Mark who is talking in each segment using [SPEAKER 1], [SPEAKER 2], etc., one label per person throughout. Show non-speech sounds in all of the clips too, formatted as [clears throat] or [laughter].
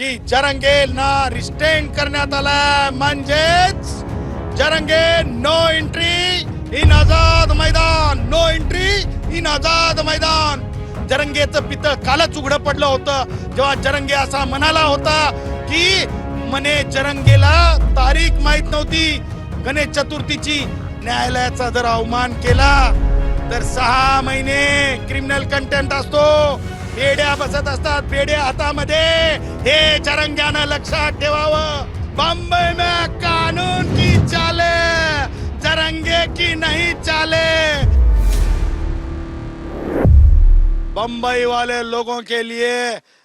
[SPEAKER 1] की जरंगेला रिस्टेन करण्यात आलाय. म्हणजेच Jarange no entry in Azad Maidan. No entry in Azad मैदान. जरंगेचं पितळ कालच उघडं पडलं होतं. जेव्हा जरंगे असा म्हणाला होता की मने जरंगेला तारीख माहीत नव्हती. गणेश चतुर्थीची न्यायालयाचा जर अवमान केला तर सहा महिने क्रिमिनल कंटेंट असतो. पेड्या बसत असतात पेड्या हातामध्ये. हे चरंग्यानं लक्षात ठेवावं. बंबई में कानून की चाले? चरंगे की नाही चाले? बंबई वाले लोगों के लिए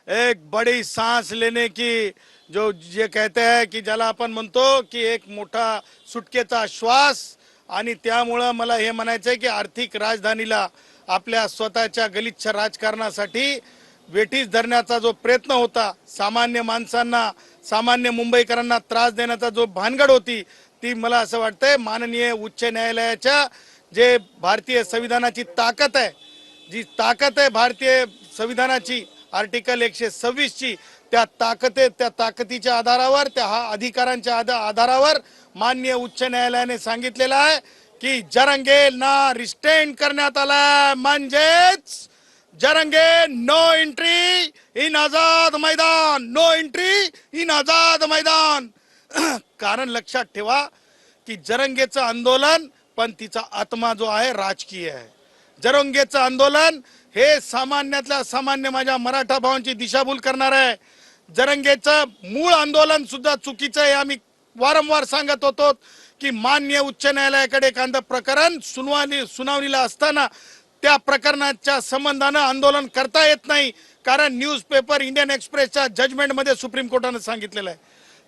[SPEAKER 1] एक बड़ी सांस लेने की जो ये कहते हैं की ज्याला आपण म्हणतो की एक मोठा सुटकेचा श्वास आणि त्यामुळं मला हे म्हणायचं आहे की आर्थिक राजधानीला आपल्या स्वतःच्या गलिच्छ राजकारणासाठी वेठीस धरण्याचा जो प्रयत्न होता सामान्य माणसांना सामान्य मुंबईकरांना त्रास देण्याचा जो भानगड होती ती मला असं वाटतंय माननीय उच्च न्यायालयाच्या जे भारतीय संविधानाची ताकद आहे जी ताकद आहे भारतीय संविधानाची आर्टिकल एकशे सव्वीसची त्या ताकदे त्या ताकदीच्या आधारावर त्या हा अधिकारांच्या आधारावर मान्य उच्च न्यायालयाने सांगितलेलं आहे. की जरंगेला रिस्टेन करण्यात आलाय. म्हणजेच Jarange no entry in Azad Maidan no entry in Azad मैदान कारण लक्षात ठेवा की जरंगेचं आंदोलन पण तिचा आत्मा जो आहे राजकीय आहे. जरंगेचं आंदोलन हे सामान्यातल्या सामान्य माझ्या मराठा भावांची दिशाभूल करणार आहे. जरंगेचं मूळ आंदोलन सुद्धा चुकीचं आहे. आम्ही वारंवार सांगत होतो की मान्य उच्च न्यायालयाकडे एखादं प्रकरण सुनावणी सुनावणीला असताना त्या प्रकरणाच्या संबंधानं आंदोलन करता येत नाही कारण न्यूजपेपर इंडियन एक्सप्रेसच्या जजमेंटमध्ये सुप्रीम कोर्टानं सांगितलेलं आहे.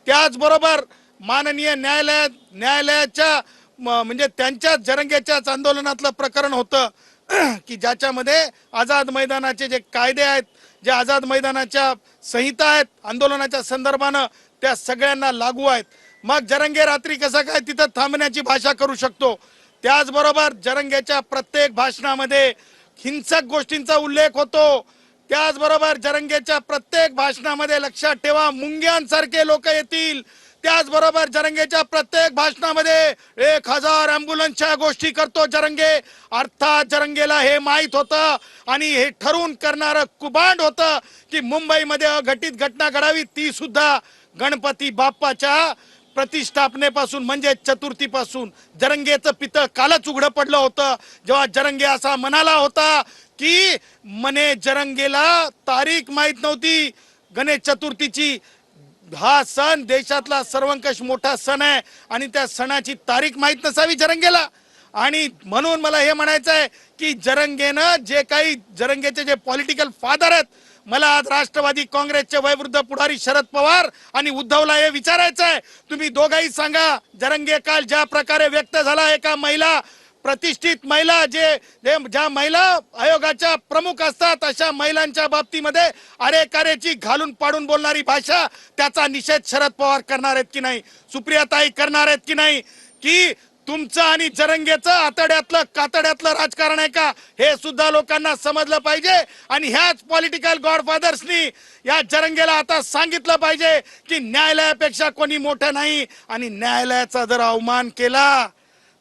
[SPEAKER 1] त्याचबरोबर माननीय न्यायालय न्यायालयाच्या म्हणजे त्यांच्याच जरंगेच्याच आंदोलनातलं प्रकरण होतं [clears throat] की ज्याच्यामध्ये आझाद मैदानाचे जे कायदे आहेत जे आझाद मैदानाच्या संहिता आहेत आंदोलनाच्या संदर्भानं त्या सगळ्यांना लागू आहेत. मग जरंगे रात्री कसं काय तिथं थांबण्याची भाषा करू शकतो? त्याचबरोबर जरंगेच्या प्रत्येक भाषणामध्ये हिंसक गोष्टींचा उल्लेख होतो. त्याचबरोबर जरंगेच्या प्रत्येक भाषणामध्ये लक्षात ठेवा मुंग्यांसारखे लोक येतील. त्याचबरोबर जरंगेच्या प्रत्येक भाषणामध्ये एक हजार अँब्युलन्सच्या गोष्टी करतो जरंगे. अर्थात जरंगेला हे माहीत होतं आणि हे ठरवून करणारं कुबांड होतं की मुंबईमध्ये अघटित घटना घडावी ती सुद्धा गणपती बाप्पाच्या प्रतिष्ठापनेपासून म्हणजे चतुर्थीपासून जरंगेचं पितळ कालच उघडं पडलं होतं. जेव्हा जरंगे असा म्हणाला होता की मने जरंगेला तारीख माहीत नव्हती. गणेश चतुर्थीची हा सण देशातला सर्वंकष मोठा सण आहे आणि त्या सणाची तारीख माहीत नसावी जरंगेला. आणि म्हणून मला हे म्हणायचं आहे की जरंगेनं जे काही जरंगेचे जे पॉलिटिकल फादर आहेत मला आज राष्ट्रवादी काँग्रेसचे वयवृद्ध पुढारी शरद पवार आणि उद्धवला हे विचारायचं आहे तुम्ही दोघाही सांगा जरंगे काल ज्या प्रकारे व्यक्त झाला एका महिला प्रतिष्ठित महिला जे ज्या महिला आयोगाच्या प्रमुख असतात अशा महिलांच्या बाबतीमध्ये अरे कारेची घालून पाडून बोलणारी भाषा त्याचा निषेध शरद पवार करणार आहेत की नाही? सुप्रियाताई करणार आहेत की नाही? की तुमचं आणि चरंगेचं आतड्यातलं कातड्यातलं राजकारण आहे का? हे सुद्धा लोकांना समजलं पाहिजे. आणि ह्याच पॉलिटिकल गॉडफादर्सनी या चरंगेला आता सांगितलं पाहिजे की न्यायालयापेक्षा कोणी मोठं नाही. आणि न्यायालयाचा जर अवमान केला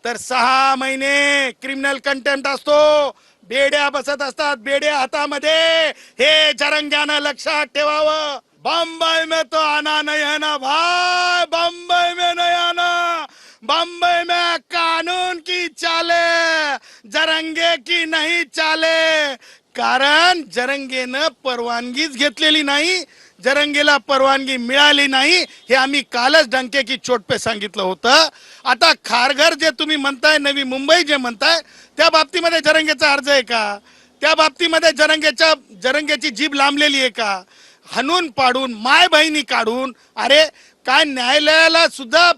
[SPEAKER 1] तर सहा महिने क्रिमिनल कंटेम्प्ट असतो. बेड्या बसत असतात बेड्या हातामध्ये. हे जरंग्यानं लक्षात ठेवावं. बॉम्बे में तो जरंगे की नाही चाले? कारण जरंगेनं परवानगीच घेतलेली नाही जरंगेला परवानगी मिळाली नाही हे आम्ही कालच डंके की चोटपे सांगितलं होतं. आता खारघर जे तुम्ही म्हणताय नवी मुंबई जे म्हणताय त्या बाबतीमध्ये जरंगेचा अर्ज आहे का? त्या बाबतीमध्ये जरंगेच्या जरंगेची जीभ लांबलेली आहे का? हनून पाडून माय बहिणी काढून अरे काय न्यायालयाला सुद्धा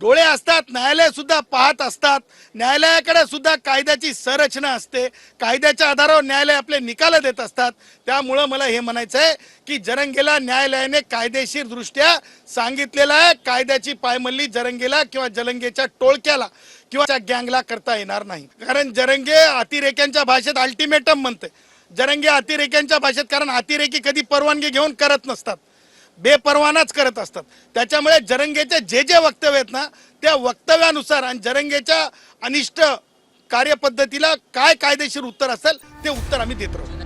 [SPEAKER 1] डोळे असतात न्यायालय सुद्धा पाहत असतात. न्यायालयाकडे सुद्धा कायद्याची संरचना असते. कायद्याच्या आधारावर न्यायालय आपले निकाल देत असतात. त्यामुळं मला हे म्हणायचं आहे की जरंगेला न्यायालयाने कायदेशीर दृष्ट्या सांगितलेलं आहे कायद्याची पायमल्ली जरंगेला किंवा जलंगेच्या टोळक्याला किंवा त्या गँगला करता येणार नाही. कारण जरंगे अतिरेक्यांच्या भाषेत अल्टिमेटम म्हणते. जरंगे अतिरेक्यांच्या भाषेत कारण अतिरेकी कधी परवानगी घेऊन करत नसतात. बेपरवानाच करत असतात. त्याच्यामुळे जरंगेचे जे जे वक्तव्य आहेत ना त्या वक्तव्यानुसार आणि जरंगेच्या अनिष्ट कार्यपद्धतीला काय कायदेशीर उत्तर असेल ते उत्तर आम्ही देत राहू.